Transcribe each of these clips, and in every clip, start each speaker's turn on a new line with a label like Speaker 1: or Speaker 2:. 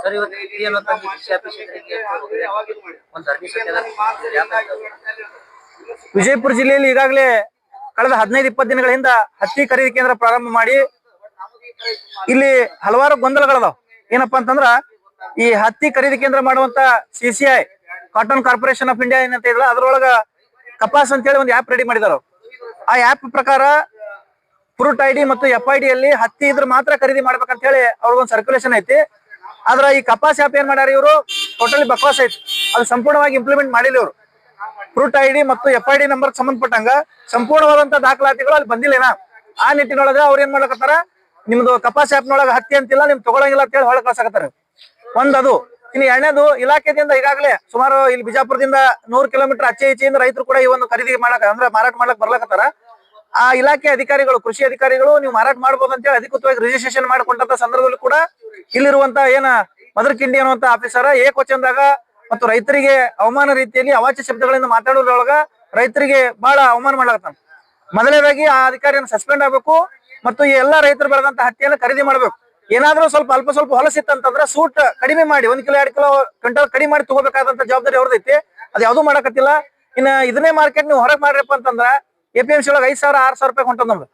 Speaker 1: Sir ಇವತ್ತು
Speaker 2: ವಿಜಯಪುರ ಜಿಲ್ಲೆಯಲ್ಲಿ ಈಗಾಗಲೇ ಕಳೆದ ಹದಿನೈದು, ಇಪ್ಪತ್ತು ದಿನಗಳಿಂದ ಹತ್ತಿ ಖರೀದಿ ಕೇಂದ್ರ ಪ್ರಾರಂಭ ಮಾಡಿ ಇಲ್ಲಿ ಹಲವಾರು ಗೊಂದಲಗಳದಾವ್. ಏನಪ್ಪಾ ಅಂತಂದ್ರ ಈ ಹತ್ತಿ ಖರೀದಿ ಕೇಂದ್ರ ಮಾಡುವಂತ CCI cotton corporation of India ಏನಂತ ಇದ್ರ ಅದ್ರೊಳಗ ಕಪಾಸ್ ಅಂತೇಳಿ ಒಂದು ಆಪ್ ರೆಡಿ ಮಾಡಿದಾರ ಆ ಆ್ಯಪ್ ಪ್ರಕಾರ ಫ್ರೂಟ್ ಐ ಮತ್ತು ಎಫ್ ಐ ಅಲ್ಲಿ ಹತ್ತಿ ಇದ್ರ ಮಾತ್ರ ಖರೀದಿ ಮಾಡ್ಬೇಕಂತ ಹೇಳಿ ಅವ್ರಿಗೊಂದು ಸರ್ಕ್ಯುಲೇಷನ್ ಐತಿ. ಆದ್ರ ಈ ಕಪಾಸ್ ಆಪ್ ಏನ್ ಮಾಡ್ಯಾರ ಇವರು? ಟೋಟಲಿ ಬಕ್ವಾಸ್ ಐತಿ. ಅದು ಸಂಪೂರ್ಣವಾಗಿ ಇಂಪ್ಲಿಮೆಂಟ್ ಮಾಡಿಲ್ಲ ಇವರು. ಫ್ರೂಟ್ ಐ ಡಿ ಮತ್ತು ಎಫ್ ಐ ಡಿ ನಂಬರ್ ಸಂಬಂಧಪಟ್ಟಂಗ ಸಂಪೂರ್ಣವಾದಂತ ದಾಖಲಾತಿಗಳು ಅಲ್ಲಿ ಬಂದಿಲ್ಲೇನ? ಆ ನಿಟ್ಟಿನೊಳಗ ಅವ್ರ ಏನ್ ಮಾಡ್ಲಕತ್ತಾರ? ನಿಮ್ದು ಕಪಾಸ್ ಆಪ್ ನೊಳಗ ಹತ್ತಿ ಅಂತಿಲ್ಲ, ನಿಮ್ ತಗೊಳಂಗಿಲ್ಲ ಅಂತ ಹೇಳಿ ಹೊಳ ಕಳ್ಸಕತ್ತಾರ ಒಂದದು, ಇನ್ನು ಎರಡನೇದು ಇಲಾಖೆದಿಂದ ಈಗಾಗಲೇ ಸುಮಾರು ಇಲ್ಲಿ ಬಿಜಾಪುರದಿಂದ ನೂರು ಕಿಲೋಮೀಟರ್ ಆಚೆ ಈಚೆಯಿಂದ ರೈತರು ಕೂಡ ಈ ಒಂದು ಖರೀದಿ ಮಾಡಕ ಅಂದ್ರೆ ಮಾರಾಟ ಮಾಡಕ್ ಬರ್ಲಕತ್ತಾರ. ಆ ಇಲಾಖೆ ಅಧಿಕಾರಿಗಳು, ಕೃಷಿ ಅಧಿಕಾರಿಗಳು ನೀವು ಮಾರಾಟ ಮಾಡಬಹುದು ಅಂತೇಳಿ ಅಧಿಕೃತವಾಗಿ ರಿಜಿಸ್ಟ್ರೇಷನ್ ಮಾಡಿಕೊಂಡಂತ ಸಂದರ್ಭದಲ್ಲಿ ಕೂಡ ಇಲ್ಲಿರುವಂತ ಏನ ಮದರ್ ಕಿಂಡಿ ಅನ್ನುವಂತ ಆಫೀಸರ್ ಏಕವಚನದಾಗ ಮತ್ತು ರೈತರಿಗೆ ಅವಮಾನ ರೀತಿಯಲ್ಲಿ ಅವಾಚ್ಯ ಶಬ್ದಗಳಿಂದ ಮಾತಾಡೋದ್ರೊಳಗ ರೈತರಿಗೆ ಬಹಳ ಅವಮಾನ ಮಾಡ್ಲಕತ್ತಾನ ಮೊದಲನೇದಾಗಿ ಆ ಅಧಿಕಾರಿಯನ್ನು ಸಸ್ಪೆಂಡ್ ಆಗ್ಬೇಕು ಮತ್ತು ಎಲ್ಲಾ ರೈತರು ಬೆಳೆದಂತ ಹತ್ತಿಯನ್ನು ಖರೀದಿ ಮಾಡ್ಬೇಕು. ಏನಾದ್ರೂ ಸ್ವಲ್ಪ ಅಲ್ಪ ಸ್ವಲ್ಪ ಹೊಲಸಿತ್ತಂತಂದ್ರ ಸೂಟ್ ಕಡಿಮೆ ಮಾಡಿ, ಒಂದ್ ಕಿಲೋ, ಎರಡು ಕಿಲೋ ಕ್ವಿಂಟಲ್ ಕಡಿಮೆ ಮಾಡಿ ತಗೋಬೇಕಾದಂತ ಜವಾಬ್ದಾರಿ ಅವ್ರದೈತಿ. ಅದ್ ಯಾವ್ದು ಮಾಡಕತ್ತಿಲ್ಲ. ಇನ್ನ ಇದನ್ನೇ ಮಾರ್ಕೆಟ್ ನೀವು ಹೊರಗೆ ಮಾಡ್ರಪ್ಪ ಅಂತಂದ್ರ ಎ ಪಿ ಎಂ ಸಿ ಒಳಗೆ ಐದ್ ಸಾವಿರ, ಆರ್ ಸಾವಿರ ರೂಪಾಯಿ ಹೊಂಟದ ನಮ್ದು.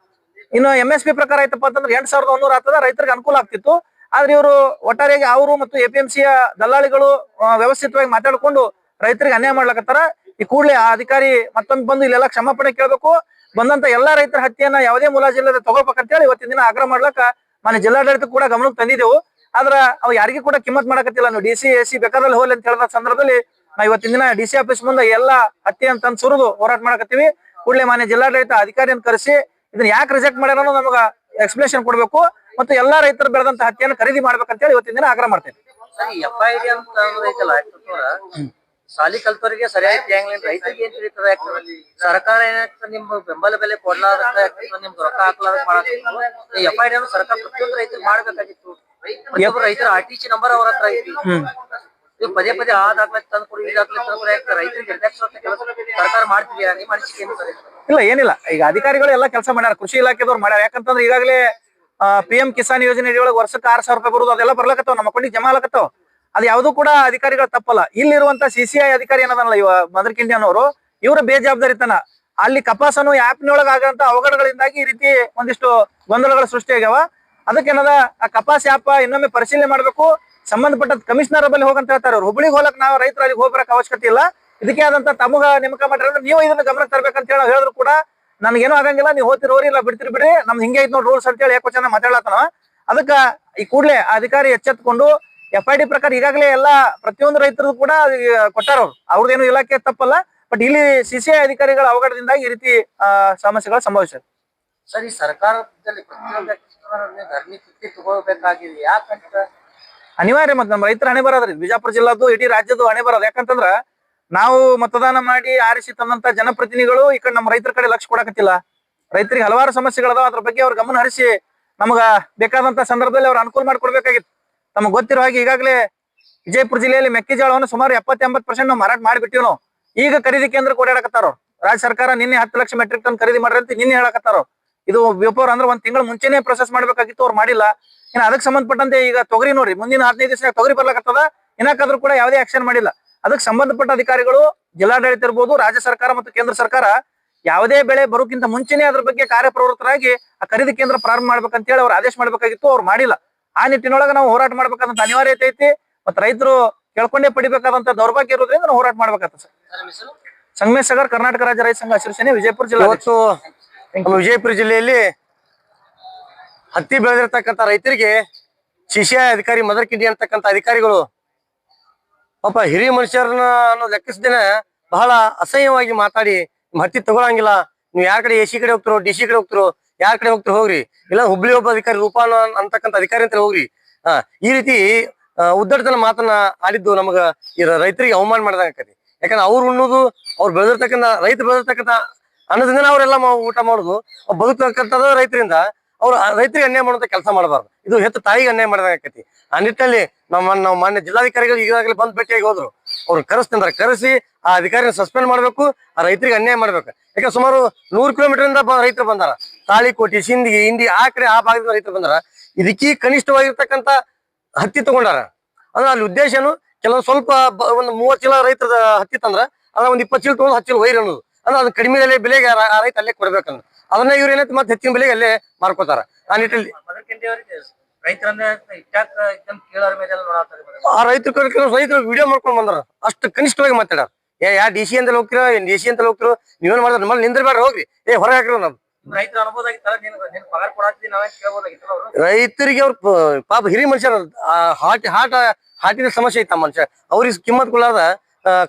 Speaker 2: ಇನ್ನು ಎಂ ಎಸ್ ಪಿ ಪ್ರಕಾರ ಆಯ್ತಪ್ಪ ಅಂತಂದ್ರೆ ಎಂಟ್ ಸಾವಿರದ ಒಂದೂರ ಆಗ್ತದ, ರೈತರಿಗೆ ಅನುಕೂಲ ಆಗ್ತಿತ್ತು. ಆದ್ರೆ ಇವರು ಒಟ್ಟಾರೆಯಾಗಿ ಅವರು ಮತ್ತು ಎ ಪಿ ಎಂ ಸಿಯ ದಲ್ಲಾಳಿಗಳು ವ್ಯವಸ್ಥಿತವಾಗಿ ಮಾತಾಡ್ಕೊಂಡು ರೈತರಿಗೆ ಅನ್ಯಾಯ ಮಾಡ್ಲಕತ್ತಾರ. ಈ ಕೂಡಲೇ ಆ ಅಧಿಕಾರಿ ಮತ್ತೊಮ್ಮೆ ಬಂದು ಇಲ್ಲೆಲ್ಲ ಕ್ಷಮಾಪಣೆ ಕೇಳಬೇಕು. ಬಂದಂತ ಎಲ್ಲಾ ರೈತರ ಹತ್ಯೆಯನ್ನ ಯಾವುದೇ ಮೂಲಾಜಿಲ್ಲದ ತಗೋಬೇಕಂತ ಹೇಳಿ ಇವತ್ತಿನ ದಿನ ಆಗ್ರಹ ಮಾಡ್ಲಕ್ಕ ಮನೆ ಜಿಲ್ಲಾಡಳಿತ ಕೂಡ ಗಮನಕ್ಕೆ ತಂದಿದ್ದೆವು. ಆದ್ರ ಅವ್ ಯಾರಿಗೂ ಕೂಡ ಕಿಮ್ಮತ್ ಮಾಡಕತ್ತಿಲ್ಲ. ನೀವು ಡಿ ಸಿ ಎ ಸಿ ಬೇಕಾದಲ್ಲಿ ಹೋಗ್ಲಿ ಅಂತ ಹೇಳಿದ ಸಂದರ್ಭದಲ್ಲಿ ನಾವು ಇವತ್ತಿನ ದಿನ ಡಿ ಸಿ ಆಫೀಸ್ ಮುಂದೆ ಎಲ್ಲಾ ಹತ್ಯೆಯನ್ನು ತಂದು ಸುರಿದು ಹೋರಾಟ ಮಾಡಕತ್ತೀವಿ. ಕೂಡಲೇ ಮಾನ್ಯ ಜಿಲ್ಲಾಡಳಿತ ಅಧಿಕಾರಿಯನ್ನು ಕರೆಸಿ ಇದನ್ನ ಯಾಕೆ ರಿಜೆಕ್ಟ್ ಮಾಡ್ಯಾರ ನಮಗೆ ಎಕ್ಸ್ಪ್ಲೇಷನ್ ಕೊಡಬೇಕು ಮತ್ತು ಎಲ್ಲಾ ರೈತರು ಬೆಳೆದಂತ ಹತ್ತಿಯನ್ನು ಖರೀದಿ ಮಾಡ್ಬೇಕಂತೇಳಿ ಇವತ್ತಿನ ದಿನ ಆಗ್ರಹ
Speaker 1: ಮಾಡ್ತೇನೆ. ಸಾಲಿ ಕಲ್ತವರಿಗೆ ಸರಿಯಾಗಿ ತಿಳಿಯಂಗಿಲ್ಲ ರೈತರಿಗೆ ಏನ್ ತಿಳಿತದ ಸರ್ಕಾರ ಏನಾಗ್ತದೆ ನಿಮ್ ಬೆಂಬಲ ಬೆಲೆ ಕೊಡ್ಲಾರ್ದ ನಿಮ್ ರೊಕ್ಕ ಹಾಕಲಾರ ಮಾಡಕ್ಕೆ ಎಫ್ ಐ ಡಿ ಸರ್ಕಾರ ಪ್ರತಿಯೊಂದು ರೈತರಿಗೆ ಮಾಡ್ಬೇಕಾಗಿತ್ತು. ಪ್ರತಿಯೊಬ್ಬರು ರೈತರ ಆರ್ ಟಿ ಸಿ ನಂಬರ್ ಅವ್ರ ಹತ್ರ ಐತಿ. ನೀವು ಪದೇ ಪದೇ ಆ ದಾಖಲೆ ತಂದು ಕೊಡಿ ಈ ದಾಖಲೆ ತಂದು ಕೊಡಿ ಯಾಕೆ ರೈತರಿಗೆ ಸರ್ಕಾರ ಮಾಡ್ತಿದ್ಯಾ? ನಿಮ್ಮ ಅನಿಸಿಕೆ
Speaker 2: ಇಲ್ಲ, ಏನಿಲ್ಲ. ಈಗ ಅಧಿಕಾರಿಗಳು ಎಲ್ಲ ಕೆಲಸ ಮಾಡ್ಯಾರ. ಕೃಷಿ ಇಲಾಖೆದವ್ರು ಮಾಡ್ಯಾರ. ಯಾಕಂತಂದ್ರೆ ಈಗಾಗಲೇ ಪಿ ಎಂ ಕಿಸಾನ್ ಯೋಜನೆ ಒಳಗೆ ವರ್ಷಕ್ಕೆ ಆರ್ ಸಾವಿರ ರೂಪಾಯಿ ಬರುದು, ಅದೆಲ್ಲ ಬರ್ಲಕತ್ತಾವ. ನಮ್ಮ ಅಕೌಂಟಿಗೆ ಜಮಾ ಆಗ್ಲಕತ್ತಾವ ಅದು ಯಾವುದು ಕೂಡ ಅಧಿಕಾರಿಗಳ ತಪ್ಪಲ್ಲ. ಇಲ್ಲಿರುವಂತ ಸಿ ಸಿ ಐ ಅಧಿಕಾರಿ ಏನದಲ್ಲ ಇವ ಮದರ್ ಕಿಂಡಿಯನ್ನವರು ಇವರ ಬೇಜವಾಬ್ದಾರಿತನ. ಅಲ್ಲಿ ಕಪಾಸನು ಆಪ್ನೊಳಗ ಆಗಂತ ಅವಘಡಗಳಿಂದಾಗಿ ಈ ರೀತಿ ಒಂದಿಷ್ಟು ಗೊಂದಲಗಳ ಸೃಷ್ಟಿಯಾಗ್ಯಾವ. ಅದಕ್ಕೇನದ, ಆ ಕಪಾಸ್ ಆ್ಯಪ್ ಇನ್ನೊಮ್ಮೆ ಪರಿಶೀಲನೆ ಮಾಡಬೇಕು. ಸಂಬಂಧಪಟ್ಟ ಕಮಿಷನರ್ ಬಳಿ ಹೋಗಂತ ಹೇಳ್ತಾರೆ ಅವ್ರು. ಹುಬ್ಳಿಗೆ ಹೋಗಕ್ ನಾವು ರೈತರು ಅಲ್ಲಿಗೆ ಹೋಗ್ಬರಕ್ ಅವಶ್ಯಕತೆ ಇಲ್ಲ. ಇದಕ್ಕೆ ಆದಂತ ತಮಗ ನೇಮಕ ಮಾಡಿದ್ರೆ ನೀವು ಇದನ್ನ ಗಮನಕ್ಕೆ ತರ್ಬೇಕಂತ ಹೇಳಿ ಹೇಳಿದ್ರು ಕೂಡ ನನ್ಗೇನು ಆಗಂಗಿಲ್ಲ, ನೀವು ಹೋತಿರೋರಿ ಹೋರಿ ಇಲ್ಲ ಬಿಡ್ತಿರ್, ಬಿಡ್ರಿ. ನಮ್ದು ಹಿಂಗೆ ಐತ್ ನೋಡಿ ರೂಲ್ಸ್ ಅಂತ ಹೇಳಿ ಯಾಕೋ ಚೆನ್ನಾಗಿ ಮಾತಾಡತನ ಅದಕ್ಕ ಈ ಕೂಡಲೇ ಅಧಿಕಾರಿ ಎಚ್ಚೆತ್ಕೊಂಡು ಎಫ್ ಐ ಪ್ರಕಾರ ಈಗಾಗಲೇ ಎಲ್ಲಾ ಪ್ರತಿಯೊಂದು ರೈತರು ಕೂಡ ಕೊಟ್ಟಾರ ಅವ್ರು. ಅವ್ರದ್ದೇನು ಇಲಾಖೆ ತಪ್ಪಲ್ಲ, ಬಟ್ ಇಲ್ಲಿ ಸಿಸಿಐ ಅಧಿಕಾರಿಗಳ ಅವಘಡದಿಂದಾಗಿ ಈ ರೀತಿ ಸಮಸ್ಯೆಗಳು ಸಂಭವಿಸಿದೆ
Speaker 1: ಸರಿ, ಸರ್ಕಾರದಲ್ಲಿ ಪ್ರತಿಯೊಂದು ಧರ್ಮಿ ತಗೋಬೇಕಾಗಿದೆ ಯಾಕಂತ
Speaker 2: ಅನಿವಾರ್ಯ ಮತ್ತೆ ನಮ್ಮ ರೈತರ ಹಣೆ ಬರೋದ್ರಿ. ಬಿಜಾಪುರ ಜಿಲ್ಲಾದ್ದು, ಇಡೀ ರಾಜ್ಯದ್ದು ಹಣೆ ಬರೋದು. ಯಾಕಂತಂದ್ರ ನಾವು ಮತದಾನ ಮಾಡಿ ಆರಿಸಿ ತಂದಂತ ಜನಪ್ರತಿನಿಧಿಗಳು ಈ ಕಡೆ ನಮ್ಮ ರೈತರ ಕಡೆ ಲಕ್ಷ್ಯ ಕೊಡಕತ್ತಿಲ್ಲ. ರೈತರಿಗೆ ಹಲವಾರು ಸಮಸ್ಯೆಗಳದಾವ. ಅದ್ರ ಬಗ್ಗೆ ಅವ್ರ ಗಮನ ಹರಿಸಿ ನಮಗ ಬೇಕಾದಂತ ಸಂದರ್ಭದಲ್ಲಿ ಅವ್ರ ಅನುಕೂಲ ಮಾಡಿಕೊಡ್ಬೇಕಾಗಿತ್ತು. ನಮಗ್ ಗೊತ್ತಿರೋ ಹಾಗೆ ಈಗಾಗಲೇ ವಿಜಯಪುರ ಜಿಲ್ಲೆಯಲ್ಲಿ ಮೆಕ್ಕೆಜೋಳವನ್ನು ಸುಮಾರು ಎಪ್ಪತ್ತ ಎಂಬತ್ ಪರ್ಸೆಂಟ್ ನಾವು ಮಾರಾಟ ಮಾಡಿಬಿಟ್ಟಿವಿ ನಾವು. ಈಗ ಖರೀದಿ ಕೇಂದ್ರ ಓಡಾಡಕತ್ತಾರ. ರಾಜ್ಯ ಸರ್ಕಾರ ನಿನ್ನೆ ಹತ್ತು ಲಕ್ಷ ಮೆಟ್ರಿಕ್ ಟನ್ ಖರೀದಿ ಮಾಡ್ರಿ ಅಂತ ನಿನ್ನೆ ಹೇಳಕತ್ತಾರ. ಇದು ವ್ಯಾಪಾರ ಅಂದ್ರೆ ಒಂದ್ ತಿಂಗಳ ಮುಂಚೆನೆ ಪ್ರೊಸೆಸ್ ಮಾಡ್ಬೇಕಾಗಿತ್ತು ಅವ್ರು ಮಾಡಿಲ್ಲ. ಇನ್ನು ಅದಕ್ಕೆ ಸಂಬಂಧಪಟ್ಟಂತೆ ಈಗ ತೊಗರಿ ನೋಡ್ರಿ ಮುಂದಿನ ಹದಿನೈದು ದಿವಸ ತೊಗರಿ ಬರ್ಲಾಕತ್ತದ ಏನಕ್ಕಾದ್ರೂ ಕೂಡ ಯಾವುದೇ ಆಕ್ಷನ್ ಮಾಡಿಲ್ಲ. ಅದಕ್ಕೆ ಸಂಬಂಧಪಟ್ಟ ಅಧಿಕಾರಿಗಳು ಜಿಲ್ಲಾಡಳಿತ ಇರ್ಬೋದು ರಾಜ್ಯ ಸರ್ಕಾರ ಮತ್ತು ಕೇಂದ್ರ ಸರ್ಕಾರ ಯಾವುದೇ ಬೆಳೆ ಬರೋಕ್ಕಿಂತ ಮುಂಚೆನೆ ಅದ್ರ ಬಗ್ಗೆ ಕಾರ್ಯಪ್ರವೃತ್ತರಾಗಿ ಆ ಖರೀದಿ ಕೇಂದ್ರ ಪ್ರಾರಂಭ ಮಾಡ್ಬೇಕಂತ ಹೇಳಿ ಅವ್ರು ಆದೇಶ ಮಾಡ್ಬೇಕಾಗಿತ್ತು ಅವ್ರು ಮಾಡಿಲ್ಲ. ಆ ನಿಟ್ಟಿನೊಳಗೆ ನಾವು ಹೋರಾಟ ಮಾಡ್ಬೇಕಾದಂತ ಅನಿವಾರ್ಯತೆ ಐತಿ ಮತ್ತು ರೈತರು ಕೇಳ್ಕೊಂಡೇ ಪಡಿಬೇಕಾದಂತ ದೌರ್ಭಾಗ್ಯ ಇರೋದ್ರಿಂದ ನಾವು ಹೋರಾಟ ಮಾಡ್ಬೇಕಾಗ್ತದೆ ಸರ್. ಸಂಗಮೇಶ್ ಸಾಗರ್ ಕರ್ನಾಟಕ ರಾಜ್ಯ ರೈತ ಸಂಘ ಸೇನೆ ವಿಜಯಪುರ ಜಿಲ್ಲಾ
Speaker 3: ನಮ್ಮ ವಿಜಯಪುರ ಜಿಲ್ಲೆಯಲ್ಲಿ ಹತ್ತಿ ಬೆಳೆದಿರತಕ್ಕಂತ ರೈತರಿಗೆ ಶಿಷ್ಯ ಅಧಿಕಾರಿ ಮದರ್ ಕಿಂಡಿ ಅಂತಕ್ಕಂಥ ಅಧಿಕಾರಿಗಳು ಪಾಪ ಹಿರಿಯ ಮನುಷ್ಯರನ್ನ ಅನ್ನೋ ಲೆಕ್ಕಿಸ್ದೇನೆ ಬಹಳ ಅಸಹ್ಯವಾಗಿ ಮಾತಾಡಿ ನಿಮ್ ಹತ್ತಿ ತಗೊಳಂಗಿಲ್ಲ. ನೀವು ಯಾರ ಕಡೆ ಎ ಸಿ ಕಡೆ ಹೋಗ್ತಿರೋ ಡಿ ಸಿ ಕಡೆ ಹೋಗ್ತಿರೋ ಯಾರ ಕಡೆ ಹೋಗ್ತಿರೋ ಹೋಗ್ರಿ. ಇಲ್ಲ ಹುಬ್ಳಿ ಒಬ್ಬ ಅಧಿಕಾರಿ ರೂಪಾನ ಅಂತಕ್ಕಂಥ ಅಧಿಕಾರಿ ಅಂತ ಹೋಗ್ರಿ. ಆ ಈ ರೀತಿ ಉದ್ದಟತನ ಮಾತನ್ನ ಆಡಿದ್ದು ನಮಗ ಈ ರೈತರಿಗೆ ಅವಮಾನ ಮಾಡ್ದಂಗ ಯಾಕಂದ್ರೆ ಅವ್ರು ಉಣ್ಣೋದು ಅವ್ರು ಬೆಳೆದಿರ್ತಕ್ಕಂಥ ರೈತ ಬೆಳೆದಿರ್ತಕ್ಕಂಥ ಅನ್ನದಿಂದ ಅವರೆಲ್ಲ ಊಟ ಮಾಡುದು. ಅವ್ರ್ ಬದುಕ್ತಕ್ಕಂಥದ್ದು ರೈತರಿಂದ ಅವ್ರು ರೈತರಿಗೆ ಅನ್ಯಾಯ ಮಾಡುವಂತ ಕೆಲಸ ಮಾಡಬಾರ್ದು. ಇದು ಹೆತ್ತ ತಾಯಿಗೆ ಅನ್ಯಾಯ ಮಾಡಿದಾಗ ಆಕತಿ. ಆ ನಿಟ್ಟಿನಲ್ಲಿ ನಮ್ಮ ನಾವು ಮಾನ್ಯ ಜಿಲ್ಲಾಧಿಕಾರಿಗಳು ಈಗಾಗಲೇ ಬಂದ್ ಭೇಟಿಯಾಗಿ ಹೋದ್ರು. ಅವ್ರು ಕರೆಸ್ತಂದ್ರೆ ಕರೆಸಿ ಆ ಅಧಿಕಾರಿನ ಸಸ್ಪೆಂಡ್ ಮಾಡಬೇಕು, ಆ ರೈತರಿಗೆ ಅನ್ಯಾಯ ಮಾಡ್ಬೇಕು. ಯಾಕಂದ್ರೆ ಸುಮಾರು ನೂರು ಕಿಲೋಮೀಟರ್ ರೈತರು ಬಂದಾರ. ತಾಳಿಕೋಟಿ ಸಿಂದಗಿ, ಹಿಂದಿ ಆ ಕಡೆ ಆ ಭಾಗದಿಂದ ರೈತರು ಬಂದಾರ. ಇದಕ್ಕೆ ಕನಿಷ್ಠವಾಗಿರ್ತಕ್ಕಂಥ ಹತ್ತಿ ತಗೊಂಡಾರ. ಅಂದ್ರೆ ಅಲ್ಲಿ ಉದ್ದೇಶನು ಕೆಲವೊಂದು ಸ್ವಲ್ಪ ಒಂದು ಮೂವತ್ತು ಚೀಲ ರೈತರ ಹತ್ತಿ ತಂದ್ರ ಅದ್ರ ಒಂದ್ ಇಪ್ಪತ್ತು ಚೀಲ ತಗೊಂಡು ಹತ್ತು ಚೀಲ ವೈರ್ ಅನ್ನೋದು. ಅಂದ್ರೆ ಅದು ಕಡಿಮೆ ಬೆಲೆಗೆ ರೈತ ಅಲ್ಲೇ ಕೊಡ್ಬೇಕಂದ್ರೆ. ಅದನ್ನ ಇವ್ರ ಏನೈತಿ ಮತ್ತೆ ಹೆಚ್ಚಿನ ಬೆಲೆಗೆ ಅಲ್ಲೇ ಮಾರ್ಕೋತಾರ. ಆ
Speaker 1: ನಿಟ್ಟಲ್ಲಿ
Speaker 3: ಆ ರೈತರು ಕೆಲವು ರೈತರು ವಿಡಿಯೋ ಮಾಡ್ಕೊಂಡು ಬಂದ್ರ. ಅಷ್ಟು ಕನಿಷ್ಠವಾಗಿ ಮಾತಾಡ ಏ ಯಾ ಡಿ ಸಿ ಅಂತ ಹೋಗ್ತಿರೋ ಏನ್ ಡಿ ಸಿ ಅಂತ ಹೋಗ್ತಿರೋ ನೀವೇನ್ ಮಾಡಿದ್ರೆ ನಮ್ಮಲ್ಲಿ ಬೇಡ ಹೋಗ್ರಿ. ಏ ಹೊರಗೆ ಹಾಕ್ರಿ ನಾವು ರೈತರಿಗೆ ಅವ್ರ ಪಾಪ ಹಿರಿ ಮನುಷ್ಯರ ಹಾಟ್ ಹಾಟ ಹಾಟಿನ ಸಮಸ್ಯೆ ಐತಿ ಮನುಷ್ಯ. ಅವ್ರಿಗೆ ಕಿಮ್ಮತ್ ಕೊಡಾದ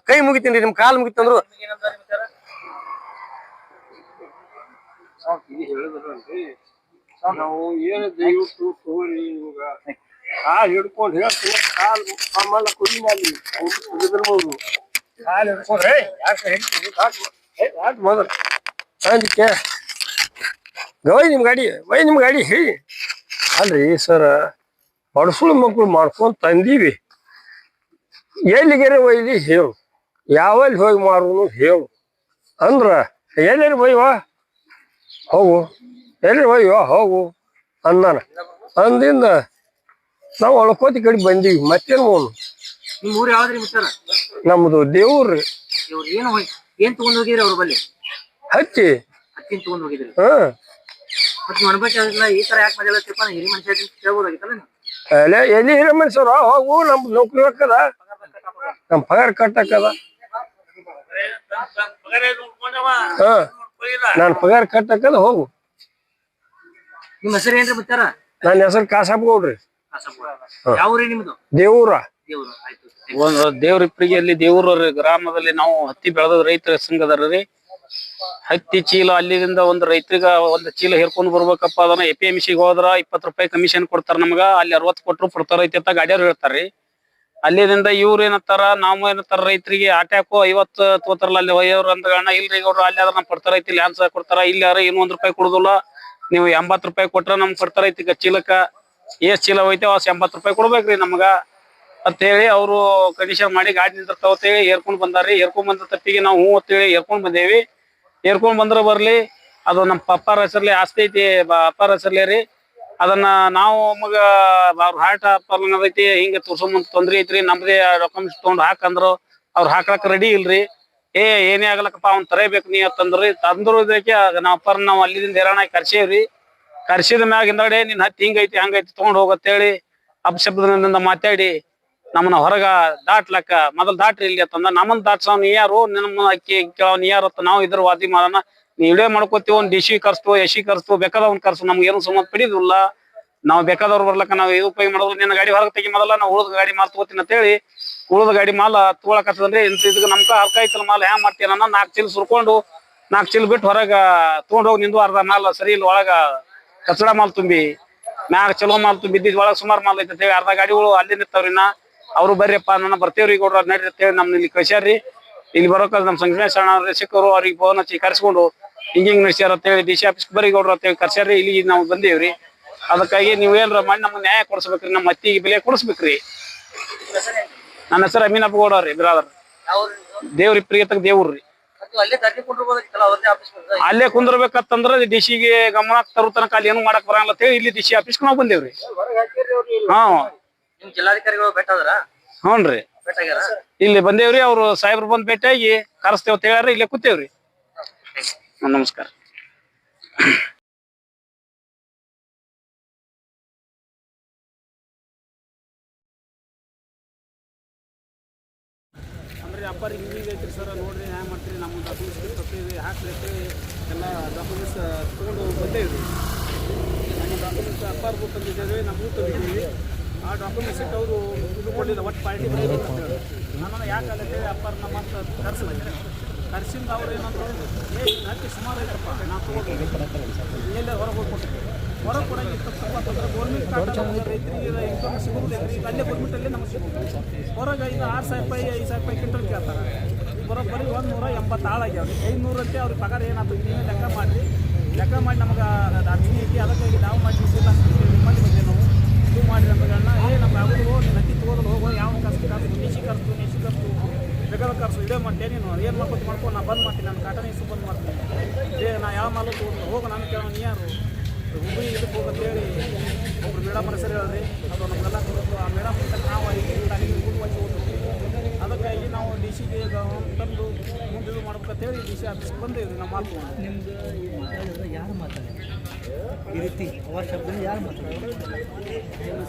Speaker 3: ಕೈ ಮುಗಿತೀನಿ ನಿಮ್ ಕಾಲ್ ಮುಗಿತಂದ್ರು
Speaker 1: ಏನಂತಾರೆ ವಿಚಾರ
Speaker 4: ನಾವು ಏನು ದಯವಿಟ್ಟು ತಗೋರಿ ಇವಾಗ? ಕಾಲು ಹಿಡ್ಕೊಂಡು ಹೇಳ್ತೀವಿ, ಕಾಲ್ ಸಾಮಾನ ಕುಡಿನಲ್ಲಿ ಕುಡಿದಿರ್ಬೋದು ಕಾಲು ಹಿಡ್ಕೊಂಡ್ರೆ ಯಾಕೆ ಹೇಳ್ತೀವಿ ಯಾಕೆ ಮೊದಲು?
Speaker 3: ಅದಕ್ಕೆ ಗವೈ ನಿಮ್ ಗಾಡಿ ವೈ ನಿಮ್ಮ ಗಾಡಿ ಹೇ
Speaker 4: ಅಲ್ರಿ ಸರ, ಬಡಸುಳು ಮಕ್ಕಳು ಮಾಡ್ಕೊಂಡು ತಂದೀವಿ. ಎಲ್ಲಿಗೆರೆ ಒಯ್ಲಿ ಹೇಳು. ಯಾವಲ್ಲಿ ಹೋಗಿ ಮಾರುನು ಹೇಳು. ಅಂದ್ರ ಎಲ್ಲೆಲ್ಲಿ ಒಯ್ವ? ಹೋಗು ಎಲ್ಲಿ ಒಯ್ಯೋ ಹೋಗು ಅಂದಾನ ಅಂದಿಂದ ನಾವು ಒಳ್ಕೋತಿ ಕಡೆ ಬಂದೀವಿ ಮತ್ತೇನು ಹೋಗು
Speaker 1: ನಿಮ್ಮ ಊರ್ ಯಾವ್ದ್ರಿ ವಿಚಾರ
Speaker 4: ನಮ್ದು ದೇವ್ರಿ
Speaker 1: ಇವ್ರು ಏನು ಏನ್ ತಗೊಂಡ್ ಹೋಗಿದ್ರಿ ಅವ್ರ ಬಲ್ಲಿ
Speaker 4: ಹಚ್ಚಿ
Speaker 1: ಹತ್ತಿನ ತಗೊಂಡ್ ಹೋಗಿದ್ರಿ
Speaker 4: ಹಾ
Speaker 1: ಈ ತರ ಯಾಕೆ ಮಜಾ ಹಿರಿ ಮನುಷ್ಯ ಕೇಳ್ಬೋದಾಗಿತ್ತಲ್ಲ ನೀವು
Speaker 4: ಅಲ್ಲೇ ಎಲ್ಲಿ ಹಿರಿಯ ಮನುಷ್ಯರು ಹೋಗು ನಮ್ ನೌಕರಿ ಹಾಕದ ನಮ್ ಪಗಾರ ಕಟ್ಟಕ್ಕದ ಹಾ ನಾನ್ ಪಗಾರ ಕಟ್ಟಕ್ಕದ ಹೋಗು.
Speaker 1: ನಿಮ್ಮ ಹೆಸರು ಏನ್ರಿ ಬಿತ್ತಾರ
Speaker 4: ನನ್ನ ಹೆಸರು ಕಾಸಪ್ಪ ಗೌಡ್ರಿ.
Speaker 1: ನಿಮ್ದು?
Speaker 4: ದೇವ್ರ.
Speaker 1: ದೇವ್ರು ಆಯ್ತು.
Speaker 5: ಒಂದು ದೇವ್ರಿಪ್ರಿಗೆಯಲ್ಲಿ ದೇವ್ರ ಗ್ರಾಮದಲ್ಲಿ ನಾವು ಹತ್ತಿ ಬೆಳೆದ ರೈತರ ಸಂಘದವ್ರಿ ಹತ್ತಿ ಚೀಲ ಅಲ್ಲಿಂದ ಒಂದು ರೈತರಿಗ ಒಂದು ಚೀಲ ಹೇರ್ಕೊಂಡ್ ಬರ್ಬೇಕಪ್ಪ ಅದನ್ನ ಎ ಪಿ ಎಂ ಸಿಗೆ ಹೋದ್ರ ಇಪ್ಪತ್ತು ರೂಪಾಯಿ ಕಮಿಷನ್ ಕೊಡ್ತಾರ ನಮ್ಗ. ಅಲ್ಲಿ ಅರವತ್ತು ಕೊಟ್ರು ಕೊಡ್ತಾರ ಐತಿ ಅಂತ ಗಾಡಿಯವ್ರು ಹೇಳ್ತಾರ್ರಿ. ಅಲ್ಲಿದಿಂದ ಇವ್ರು ಏನತ್ತಾರ ನಾವು ಏನತ್ತಾರ ರೈತರಿಗೆ ಆಟ್ಯಾಕು ಐವತ್ತು ತೋತಾರಲ್ಲ ಅಲ್ಲಿ ಒಯ್ಯೋರು ಅಂತ ಅಣ್ಣ, ಇಲ್ರಿ ಇವ್ರು ಅಲ್ಲಿ ಆದ್ರೆ ನಮ್ ಕೊಡ್ತಾರ ಐತಿ ಲ್ಯಾನ್ಸ್ ಕೊಡ್ತಾರ, ಇಲ್ಲಿ ಯಾರು ಇನ್ನೂ ಒಂದ್ ರೂಪಾಯಿ ಕೊಡುದಿಲ್ಲ. ನೀವು ಎಂಬತ್ ರೂಪಾಯಿ ಕೊಟ್ರ ನಮ್ಗೆ ಕೊಡ್ತಾರ ಐತಿ ಚೀಲಕ್ಕ ಎಷ್ಟ್ ಚೀಲ ಹೋಯ್ತೇವ ಅಷ್ಟ್ ಎಂಬತ್ ರೂಪಾಯಿ ಕೊಡ್ಬೇಕ್ರಿ ನಮ್ಗ. ಅಂತ ಹೇಳಿ ಅವರು ಕಂಡೀಷನ್ ಮಾಡಿ ಗಾಡಿ ನಿಂತಿರ್ತಾವ ಅಂತೇಳಿ ಏರ್ಕೊಂಡ್ ಬಂದಾರಿ ಏರ್ಕೊಂಡ್ ಬಂದ ತಪ್ಪಿಗೆ ನಾವು ಹ್ಞೂ ಅಂತೇಳಿ ಏರ್ಕೊಂಡ್ ಬಂದೇವಿ. ಏರ್ಕೊಂಡ್ ಬಂದ್ರ ಬರ್ಲಿ, ಅದು ನಮ್ಮ ಪಪ್ಪಾರ ಹೆಸರ್ಲಿ ಆಸ್ತಿ ಐತಿ ಅಪ್ಪಾರ ಹೆಸರ್ಲಿ ರೀ. ಅದನ್ನ ನಾವು ಮಗ ಅವ್ರ ಹಾರ್ಟ್ ಪ್ರಾಬ್ಲಮ್ ಹಿಂಗ ತೋರ್ಸೋಮಂತ ತೊಂದ್ರೆ ಐತ್ರಿ, ನಮ್ದೇ ಡಾಕ್ಯುಮೆಂಟ್ಸ್ ತೊಗೊಂಡ್ ಹಾಕಂದ್ರು, ಅವ್ರ ಹಾಕಕ್ ರೆಡಿ ಇಲ್ರಿ. ಏ, ಏನೇ ಆಗ್ಲಕ್ಕಪ್ಪ ಅವ್ನ್ ತರಬೇಕು ನೀ ಅಂತಂದ್ರಿ ತಂದ್ರು ಇದಕ್ಕೆ ನಾವ್ ಅಪ್ಪಾರ ನಾವು ಅಲ್ಲಿಂದ ಹೇರಾಣ ಕರ್ಸೇವ್ರಿ. ಕರ್ಸಿದ ಮ್ಯಾಗ ನಿನ್ ಹತ್ತಿ ಹಿಂಗೈತಿ, ಹಂಗೈತಿ, ತಗೊಂಡ್ ಹೋಗತ್ತೇಳಿ ಅಪಶಬ್ದದಿಂದ ಮಾತಾಡಿ, ನಮ್ಮನ್ನ ಹೊರಗ ದಾಟ್ಲಕ್ಕ, ಮೊದಲ್ ದಾಟ್ರಿ ಇಲ್ಲಿ ಅಂತಂದ, ನಮ್ಮನ್ ದಾಟ್ಸವ್ ನೀ ಯಾರು ನಿಮ್ಮ ಅಕ್ಕಿ ಕೇಳವ್ ನೀ ಯಾರು ನಾವು ಇದ್ರ ವಾದಿ ಮಾಡೋಣ ನೀ ವಿಡಿಯೋ ಮಾಡ್ಕೋತೀವಿ, ಒಂದ್ ಡಿ ಸಿ ಕರ್ಸ್ತು ಎಸ್ ಕರ್ಸ್ತು ಬೇಕಾದವ್ನ ಕರ್ಸು. ನಮ್ಗೆ ಏನು ಸುಮ್ಮನೆ ಪಡಿದಿಲ್ಲ ನಾವು ಬೇಕಾದವ್ರು ಬರ್ಲಕ್ಕ ನಾವು ಇದು ಉಪಯೋಗ ಮಾಡೋದು, ನಿನ್ನ ಗಾಡಿ ಹೊರಗೆ ತೆಗಿ ಮೊದಲ, ನಾವು ಉಳಿದ ಗಾಡಿ ಮಾಲ್ ತಗೋತೀನಿ ಅಂತ ಹೇಳಿ ಉಳಿದ ಗಾಡಿ ಮಾಲ ತಗೊಳಕತ್ತದ್ರಿ ಇಂತ ಇದಕ್ಕೆ ನಮ್ಕ ಅರ್ಕ ಐತಲ್ಲ ಮಾಲ್, ಹ್ಯಾಂಗ ಮಾಡ್ತೀನ ಅನ್ನೋ ನಾಲ್ಕು ಚೀಲ ಸುರ್ಕೊಂಡು ನಾಲ್ಕು ಚೀಲ ಬಿಟ್ಟು ಹೊರಗ ಹೋಗಿ ನಿಂದು ಅರ್ಧ ಮಾಲ್ ಸರಿ ಇಲ್ಲ, ಒಳಗ ಕಚಡ ಮಾಲ್ ತುಂಬಿ, ಮ್ಯಾಗ ಚಲೋ ಮಾಲ್ ತುಂಬಿದ್ದಿದ್ ಒಳಗ ಸುಮಾರು ಮಾಲ್ ಐತೆ ಹೇಳಿ ಅರ್ಧ ಗಾಡಿಗಳು ಅಲ್ಲಿ ನಿಂತವ್ರಿನ ಅವ್ರು ಬರ್ರಿಯಪ್ಪ ನನ್ನ ಬರ್ತೇವ್ರಿ ಈಗ ನಡ್ರಿ ಅಂತೇಳಿ ಇಲ್ಲಿ ಕಳ್ಸ್ಯಾರ್ರಿ. ಇಲ್ಲಿ ಬರೋಕ ನಮ್ಮ ಸಂಘಟನೆ ಶರಣ ಸಿಕ್ಕರು ಅವ್ರಿಗೆ ಫೋನ್ ಹಚ್ಚಿ ಕರ್ಸ್ಕೊಂಡು ಹಿಂಗ ಹಿಂಗ್ ನಡೆಸ್ಯಾರ ಅಂತೇಳಿ ಡಿ ಸಿ ಆಫೀಸ್ ಬರೀ ಗೌಡ್ರ ಅಂತೇಳಿ ಕರ್ಸ್ಯಾರ ಇಲ್ಲಿ ನಾವು ಬಂದೇವ್ರಿ. ಅದಕ್ಕಾಗಿ ನೀವೇನ್ರ ಮಾಡಿ ನಮ್ಗೆ ನ್ಯಾಯ ಕೊಡಿಸ್ಬೇಕ್ರಿ, ನಮ್ಮ ಅತ್ತಿಗೆ ಬೆಲೆ ಕೊಡಿಸ್ಬೇಕ್ರಿ. ನನ್ನ ಹೆಸರು ಅಮೀನಪ್ಪ ಗೌಡ ರೀ, ಬ್ರಾದರ್. ದೇವ್ರಿ ಪ್ರಿಯತಕ್ ದೇವ್ರಿ
Speaker 1: ಅಲ್ಲೇ
Speaker 5: ಕುಂದ್ರಬೇಕಂತಂದ್ರ ಡಿ ಸಿಗೆ ಗಮನಕ್ಕೆ ತರೋ ತನಕ ಅಲ್ಲಿ ಏನು ಮಾಡಕ್ ಬರಂಗಿಲ್ಲ ಅಂತ ಹೇಳಿ ಇಲ್ಲಿ ಡಿ ಸಿ ಆಫೀಸ್ಗೆ ನಾವು ಬಂದೇವ್ರಿ. ಹಾ.
Speaker 1: ಜಿಲ್ಲಾಧಿಕಾರಿಗಳು
Speaker 5: ಹ್ಞೂ
Speaker 1: ರೀ
Speaker 5: ಇಲ್ಲಿ ಬಂದೇವ್ರಿ, ಅವ್ರು ಸಾಹೇಬ್ರು ಬಂದ್ ಭೇಟಿಯಾಗಿ ಕರೆಸ್ತೇವ್ ಅಂತ ಇಲ್ಲೇ ಕೂತೇವ್ರಿ. ನಮಸ್ಕಾರ. ಅಂದ್ರೆ ಅಪ್ಪಾರಿ ಹಿಂಗೆ ಐತ್ರಿ ಸರ್, ನೋಡ್ರಿ ಹ್ಯಾಂಗ ಮಾಡ್ತೀರಿ ನಮ್ಮ ಡಾಕ್ಯುಮೆಂಟ್ಸ್ ತಪ್ಪಿವಿ ಹಾಕ್ಲಿಕ್ಕೆ ಎಲ್ಲ ಡಾಕ್ಯುಮೆಂಟ್ಸ್ ತಗೊಂಡು ಬಂದೇವ್ರಿ ನಮ್ಮ ಡಾಕ್ಯುಮೆಂಟ್ಸ್ ಅಪ್ಪಾರ್ ಬುಕ್ ತಂದಿದ್ದೇವೆ ನಮ್ಮ ತಂದಿದ್ದೀವಿ ಆ ಡಾಕ್ಯುಮೆಂಟ್ಸ್ ಇಟ್ಟು ಅವರು ಒಟ್ಟು ಪಾರ್ಟಿ ಯಾಕೆ ಕರ್ಸಿಲ್ಲ ಕರ್ಸಿಂದ ಅವ್ರು ಏನಂದ್ರು ಏ ಹತ್ತಿ ಸುಮಾರು ಐತಪ್ಪ ನಾವು ತಗೊಂಡು ಎಲ್ಲೇ ಹೊರಗೆ ಹೋಗಿ ಕೊಟ್ಟಿದ್ದೆ ಹೊರಗೆ ಕೊಡಂಗಿತ್ತಪ್ಪ ಅಂತಂದ್ರೆ ಗೌರ್ಮೆಂಟ್ ರೈತರಿಗೆ ಇನ್ಕಮ್ ಸಿಗೋದಿಲ್ಲ ಈಗ ಅಲ್ಲೇ ಗೌರ್ಮೆಂಟಲ್ಲೇ ನಮಗೆ ಸಿಗೋದು ಹೊರಗೆ ಈಗ ಆರು ಸಾವಿರ ರೂಪಾಯಿ, ಐದು ಸಾವಿರ ರೂಪಾಯಿ ಕ್ವಿಂಟಲ್ ಕೇಳ್ತಾರೆ. ಬರೋಬ್ಬರಿ ಒಂದು ನೂರ ಎಂಬತ್ತು ಆಳಾಗ್ಯಾವ ಐದುನೂರು ಅಂತ ಅವ್ರಿಗೆ ಪಗಾರ ಏನಾಯ್ತು ನೀವೇ ಲೆಕ್ಕ ಮಾಡಿರಿ ಲೆಕ್ಕ ಮಾಡಿ ನಮಗೆ ಅರ್ಜಿ ಐತಿ. ಅದಕ್ಕಾಗಿ ನಾವು ಮಾಡಿ ನಿಮ್ಮಲ್ಲಿ ಬಂದೆ ನಾವು. ಇದು ಮಾಡಿರಿ ಅಂದ್ರಣ್ಣ ಏ ನಮ್ಗೆ ಆಗೋದು ನೀನು ನದಿ ತಗೋದಲ್ಲ, ಹೋಗೋ ಯಾವ ಕಸ್ತು ಕರ್ಸು ನಿಶಿ ಕರ್ತು ನಿಶಿ ಕರ್ಸು ಬೇಕಾದ್ರೆ ಇದೇ ಮಾಡ್ತೇ, ನೀನು. ಏನು ಮಾಡ್ಕೊತ ಮಾಡ್ಕೊಂಡು ನಾ ಬಂದ್ ಮಾಡ್ತೀನಿ, ನಾನು ಕಾಟನ್ ಇಸು ಬಂದ್ ಮಾಡ್ತೀನಿ. ಏ, ನಾ ಯಾವ ಮಾಲು ತಗೊಂಡು ಹೋಗು, ನಾನು ಕೇಳೋ ನೀ ಯಾರು?
Speaker 6: ಹುಬ್ಬಳ್ಳಿ ಇದಕ್ಕೆ ಹೋಗಂತೇಳಿ ಒಬ್ರು ಮೇಡಮ್ ಹೆಸರು ಹೇಳ್ರಿ. ಅದು ನಮಗೆಲ್ಲ ಕೊಡೋದು ಆ ಮೇಡಮ್ ನಾವು ಅಲ್ಲಿಗೆ ಮುಂದೆ ಹಚ್ಚಿ ಹೋಗ್ತೀವಿ ಅದಕ್ಕಾಗಿ ನಾವು ಡಿ ಸಿಗೆ ತಂದು ಮಾಡ್ಬೇಕಂತೇಳಿ ಡಿ ಸಿ ಆಫೀಸ್ಗೆ ಬಂದೇವ್ರಿ ನಾವು ಮಾತು
Speaker 1: ನಿಮ್ದು ಈ ಮಾತಾಡಿದ್ರೆ ಯಾರು ಮಾತಾಡಿ ಈ ರೀತಿ ಅವರ ಶಬ್ದ ಯಾರು ಮಾತಾಡೋದು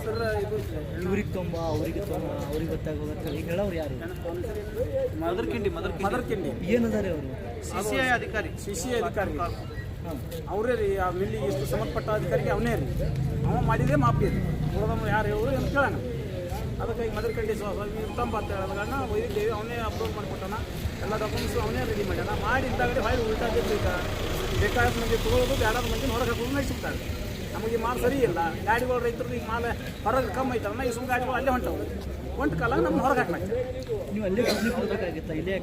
Speaker 6: ಸರ್ ಇದು
Speaker 1: ಇವ್ರಿಗೆ ತುಂಬ ಅವ್ರಿಗೆ ತುಂಬ ಅವ್ರಿಗೆ ಗೊತ್ತಾಗೋದು ಅಂತ ಹೇಳಿ ಹೇಳೋರು ಯಾರು?
Speaker 6: ಮದರ್ಕಿಂಡಿ ಮದರ್ ಮದರ್ಕಿಂಡಿ.
Speaker 1: ಏನದಾರೆ ಅವರು?
Speaker 6: ಸಿ ಸಿ ಐ ಅಧಿಕಾರಿ. ಸಿ ಸಿ ಐ ಅಧಿಕಾರಿ ಅವರೇ ರೀ ಆ ಮಿಲ್ಲಿಗೆ ಎಷ್ಟು ಸಂಬಂಧಪಟ್ಟ ಅಧಿಕಾರಿಗೆ ಅವನೇ ರೀ. ಅವ ಮಾಡಿದೇ ಮಾಪಿ ರೀ ಯಾರು ಹೇಳೋರು ಅಂತ ಕೇಳೋಣ. ಅದಕ್ಕೆ ಈಗ ಮದರ್ ಕಂಡಿ ಉತ್ತಮ ಅಂತ ಹೇಳಿದಾಗ ಒಯ್ದಿದ್ದೇವೆ ಅವನೇ ಅಪ್ರೂವ್ ಮಾಡಿಕೊಟ್ಟಾನ. ಎಲ್ಲ ಡಾಕ್ಯುಮೆಂಟ್ಸ್ ಅವನೇ ರೆಡಿ ಮಾಡ್ಯಾನ. ಮಾಡಿ ಇಂದಾಗಡೆ ಫೈಲ್ ಉಲ್ಟಾದಿತ್ತು ಈಗ ಬೇಕಾದ ಮಂದಿ ತೊಗೊಳೋದು ಬೇಡಾದ ಮಂದಿ ಹೊರಗೆ ಹಾಕೋದು ನಡೆಸಿರ್ತಾರೆ ನಮಗೆ ಮಾಲ್ ಸರಿ ಇಲ್ಲ. ಗಾಡಿಗಳು ರೈತರು ಈಗ ಮಾಲ್ ಹೊರಗೆ ಕಮ್ಮಿ ಐತಲ್ಲ. ಈ ಸುಮ್ಮನೆ ಗಾಡಿಗಳು ಅಲ್ಲೇ ಹೊಂಟವು. ಹೊಂಟ ಕಾಲ ನಮ್ಮ ಹೊರಗೆ ಹಾಕ್ಬೇಕು
Speaker 1: ನೀವು ಅಲ್ಲೇ ಇಲ್ಲೇ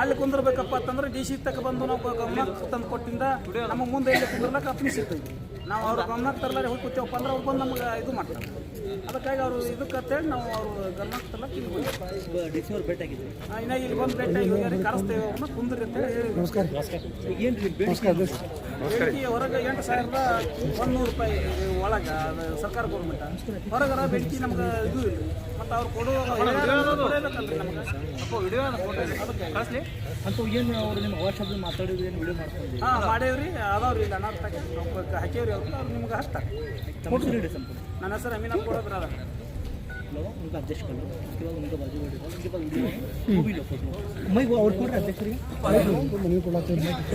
Speaker 6: ಅಲ್ಲಿ ಕುಂದಿರ್ಬೇಕಪ್ಪ ಅಂತಂದ್ರೆ ಡಿ ಸಿ ತಕ್ಕ ಬಂದು ನಾವು ಗಮನ ತಂದು ಕೊಟ್ಟಿಂದ ನಮಗೆ ಮುಂದೆ ಇಲ್ಲಿ ಕುಂದಿರ್ಲಕ್ಕ ಅಪ್ನಿ ಸಿಗ್ತೈತಿ ನಾವು ಅವ್ರ ಗಮನಕ್ಕೆ ತರಲಾರೆ ಹೋಗಿ ಕೂತೇವಪ್ಪ ಅಂದ್ರೆ ಅವ್ರು ಬಂದು ನಮ್ಗೆ ಇದು ಮಾಡ್ತಾರೆ. ಅದಕ್ಕಾಗಿ ಅವರು ಇದಕ್ಕೆ ಅಂತೇಳಿ ನಾವು ಅವ್ರು ಗಮನಕ್ಕೆ ತರಲಕ್ಕೆ ಇಲ್ಲಿ ಇನ್ನ ಇಲ್ಲಿ ಬಂದು ಭೇಟಿ ಹೋಗ್ಯಾರಿ ಕರೆಸ್ತೇವೆ ಅವ್ರನ್ನ ಕುಂದ್ರಿ ಅಂತೇಳಿ ಹೇಳಿ
Speaker 1: ಏನು
Speaker 6: ಬೆಂಕಿ ಹೊರಗೆ ಎಂಟು ರೂಪಾಯಿ ಒಳಗೆ ಸರ್ಕಾರ ಗೌರ್ಮೆಂಟ್ ಬೆಂಕಿ ನಮ್ಗೆ ಇದು ಇಲ್ಲ. ಮತ್ತು ಅವ್ರು ಅದಕ್ಕೆ
Speaker 1: ಏನು ಮಾತಾಡಿದ್ರು ಏನು ವಿಡಿಯೋ
Speaker 6: ಹಾಂ ಮಾಡೇವ್ರಿ ಅದಾವ್ರಿ ಇಲ್ಲ ಅನಾಥ ಹಾಕೇವ್ರಿ ಅವ್ರು ಅವ್ರು ನಿಮ್ಗೆ
Speaker 1: ಅಷ್ಟು.
Speaker 6: ನನ್ನ ಹೆಸರು ಅಮೀನ್
Speaker 1: ಕೊಡೋದ್ರ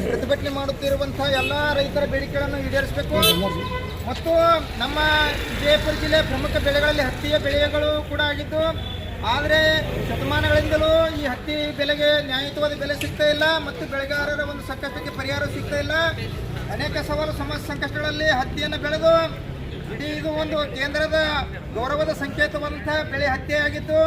Speaker 7: ಪ್ರತಿಭಟನೆ ಮಾಡುತ್ತಿರುವಂತಹ ಎಲ್ಲ ರೈತರ ಬೇಡಿಕೆಗಳನ್ನು ಈಡೇರಿಸಬೇಕು. ಮತ್ತು ನಮ್ಮ ವಿಜಯಪುರ ಜಿಲ್ಲೆ ಪ್ರಮುಖ ಬೆಳೆಗಳಲ್ಲಿ ಹತ್ತಿಯ ಬೆಳೆಗಳು ಕೂಡ ಆಗಿದ್ದು ಆದರೆ ಶತಮಾನಗಳಿಂದಲೂ ಈ ಹತ್ತಿ ಬೆಲೆಗೆ ನ್ಯಾಯಯುತವಾದ ಬೆಲೆ ಸಿಗ್ತಾ ಇಲ್ಲ ಮತ್ತು ಬೆಳೆಗಾರರ ಒಂದು ಸಂಕಷ್ಟಕ್ಕೆ ಪರಿಹಾರ ಸಿಗ್ತಾ ಇಲ್ಲ. ಅನೇಕ ಸವಾಲು ಸಮಸ್ಯೆ ಸಂಕಷ್ಟಗಳಲ್ಲಿ ಹತ್ತಿಯನ್ನು ಬೆಳೆದು ಇದು ಒಂದು ಕೇಂದ್ರದ ಗೌರವದ ಸಂಕೇತವಾದಂತಹ ಬೆಳೆ ಹತ್ಯೆಯಾಗಿದ್ದು,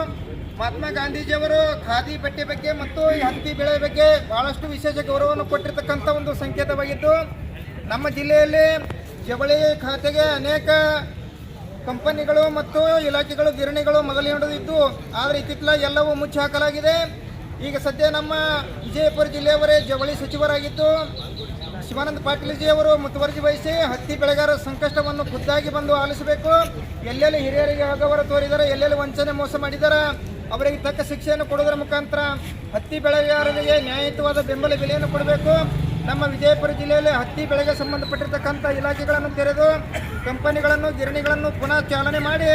Speaker 7: ಮಹಾತ್ಮ ಗಾಂಧೀಜಿಯವರು ಖಾದಿ ಬಟ್ಟೆ ಬಗ್ಗೆ ಮತ್ತು ಈ ಹತ್ತಿ ಬೆಳೆ ಬಗ್ಗೆ ಬಹಳಷ್ಟು ವಿಶೇಷ ಗೌರವವನ್ನು ಕೊಟ್ಟಿರ್ತಕ್ಕಂಥ ಒಂದು ಸಂಕೇತವಾಗಿದ್ದು, ನಮ್ಮ ಜಿಲ್ಲೆಯಲ್ಲಿ ಜವಳಿ ಖಾತೆಗೆ ಅನೇಕ ಕಂಪನಿಗಳು ಮತ್ತು ಇಲಾಖೆಗಳು ಗಿರಣಿಗಳು ಮೊದಲಿನದ್ದು ಆದರೆ ಇತ್ತಿತ್ತಲ ಎಲ್ಲವೂ ಮುಚ್ಚಿ ಹಾಕಲಾಗಿದೆ. ಈಗ ಸದ್ಯ ನಮ್ಮ ವಿಜಯಪುರ ಜಿಲ್ಲೆಯವರೇ ಜವಳಿ ಸಚಿವರಾಗಿದ್ದು ಶಿವಾನಂದ ಪಾಟೀಲ್ಜಿ ಅವರು ಮುತುವರ್ಜಿ ವಹಿಸಿ ಹತ್ತಿ ಬೆಳೆಗಾರರ ಸಂಕಷ್ಟವನ್ನು ಖುದ್ದಾಗಿ ಬಂದು ಆಲಿಸಬೇಕು. ಎಲ್ಲೆಲ್ಲಿ ಹಿರಿಯರಿಗೆ ಹಗವರ ತೋರಿದರೆ, ಎಲ್ಲೆಲ್ಲಿ ವಂಚನೆ ಮೋಸ ಮಾಡಿದಾರ, ಅವರಿಗೆ ತಕ್ಕ ಶಿಕ್ಷೆಯನ್ನು ಕೊಡುವುದರ ಮುಖಾಂತರ ಹತ್ತಿ ಬೆಳೆಗಾರರಿಗೆ ನ್ಯಾಯಯುತವಾದ ಬೆಂಬಲ ಬೆಲೆಯನ್ನು ಕೊಡಬೇಕು. ನಮ್ಮ ವಿಜಯಪುರ ಜಿಲ್ಲೆಯಲ್ಲಿ ಹತ್ತಿ ಬೆಳೆಗೆ ಸಂಬಂಧಪಟ್ಟಿರ್ತಕ್ಕಂಥ ಇಲಾಖೆಗಳನ್ನು ತೆರೆದು, ಕಂಪನಿಗಳನ್ನು, ಗಿರಣಿಗಳನ್ನು ಪುನಃ ಚಾಲನೆ ಮಾಡಿ,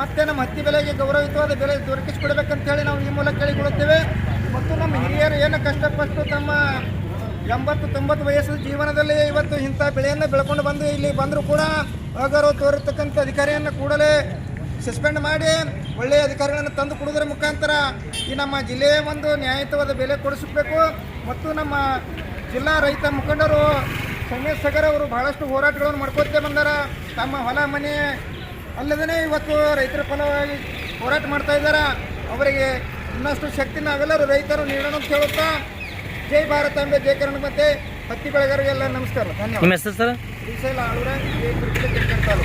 Speaker 7: ಮತ್ತೆ ನಮ್ಮ ಹತ್ತಿ ಬೆಲೆಗೆ ಗೌರವಯುತವಾದ ಬೆಲೆ ದೊರಕಿಸಿಕೊಡ್ಬೇಕಂತ ಹೇಳಿ ನಾವು ಈ ಮೂಲಕ ಕೇಳಿಕೊಳ್ಳುತ್ತೇವೆ. ಮತ್ತು ನಮ್ಮ ಹಿರಿಯರು ಏನು ಕಷ್ಟಪಟ್ಟು ತಮ್ಮ ಎಂಬತ್ತು ತೊಂಬತ್ತು ವಯಸ್ಸು ಜೀವನದಲ್ಲಿ ಇವತ್ತು ಇಂಥ ಬೆಳೆಯನ್ನು ಬೆಳ್ಕೊಂಡು ಬಂದು ಇಲ್ಲಿ ಬಂದರೂ ಕೂಡ ಅಗೌರವ ತೋರಿರ್ತಕ್ಕಂಥ ಅಧಿಕಾರಿಯನ್ನು ಕೂಡಲೇ ಸಸ್ಪೆಂಡ್ ಮಾಡಿ ಒಳ್ಳೆಯ ಅಧಿಕಾರಿಗಳನ್ನು ತಂದು ಕೊಡುವುದರ ಮುಖಾಂತರ ಈ ನಮ್ಮ ಜಿಲ್ಲೆಯ ಒಂದು ನ್ಯಾಯಯುತವಾದ ಬೆಲೆ ಕೊಡಿಸಬೇಕು. ಮತ್ತು ನಮ್ಮ ಜಿಲ್ಲಾ ರೈತ ಮುಖಂಡರು ಸಮೇಶ್ ಸಗರ್ ಅವರು ಬಹಳಷ್ಟು ಹೋರಾಟಗಳನ್ನು ಮಾಡ್ಕೋತೇ ಬಂದಾರ. ತಮ್ಮ ಹೊಲ, ಮನೆ ಅಲ್ಲದೇ ಇವತ್ತು ರೈತರ ಫಲವಾಗಿ ಹೋರಾಟ ಮಾಡ್ತಾ ಇದ್ದಾರೆ ಅವರಿಗೆ ಇನ್ನಷ್ಟು ಶಕ್ತಿ ನಾವೆಲ್ಲರೂ ರೈತರು ನೀಡೋಣ ಅಂತ ಹೇಳುತ್ತಾ ಜೈ ಭಾರತ ಅಂಬೆ ಜೈ ಕರ್ನಾಟಕ ಮತ್ತೆ ಹತ್ತಿ ಬೆಳೆಗಾರರಿಗೆಲ್ಲ ನಮಸ್ಕಾರ ಧನ್ಯವಾದ.
Speaker 1: ನಿಮ್ಮ ಹೆಸರು ಸರ್?
Speaker 7: ಶ್ರೀಶೈಲ ಆಳುರ ಜೈ ತಿರ್ಕಂತಾಲು